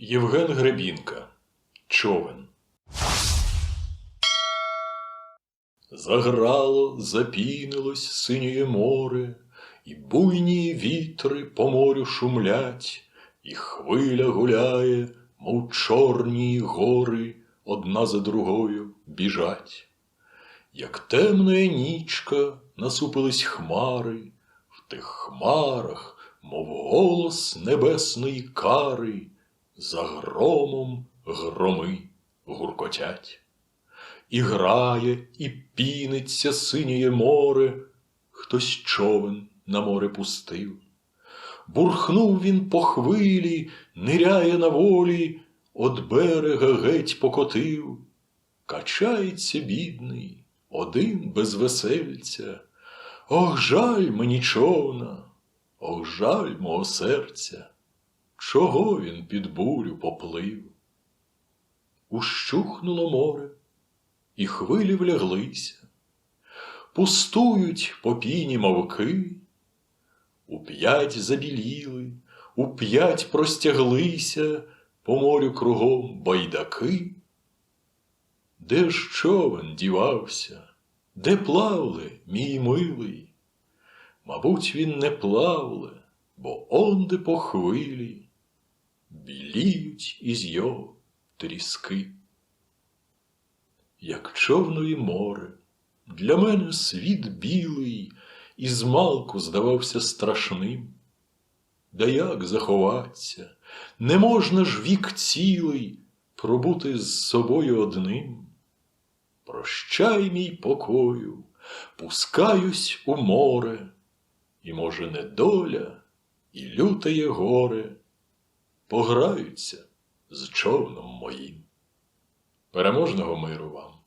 Євген Гребінка. Човен. Заграло, запінилось синє море, І буйні вітри по морю шумлять, І хвиля гуляє, мов чорні гори, Одна за другою біжать. Як темна нічка насупились хмари, В тих хмарах, мов голос небесної кари, За громом громи гуркотять. І грає, і піниться синє море, Хтось човен на море пустив. Бурхнув він по хвилі, ниряє на волі, От берега геть покотив. Качається бідний, один без весельця. Ох, жаль мені човна, ох, жаль мого серця. Чого він під бурю поплив? Ущухнуло море, і хвилі вляглися, пустують по піні мовки, у п'ять забіліли, у п'ять простяглися по морю кругом байдаки. Де ж човен дівався, де плавли, мій милий? Мабуть, він не плавле, бо онде по хвилі біліють із його тріски. Як човнові море, для мене світ білий і змалку здавався страшним. Да як заховаться, не можна ж вік цілий пробути з собою одним. Прощай, мій покою, пускаюсь у море, і, може, недоля, і лютеє горе пограються з човном моїм. Переможного миру вам!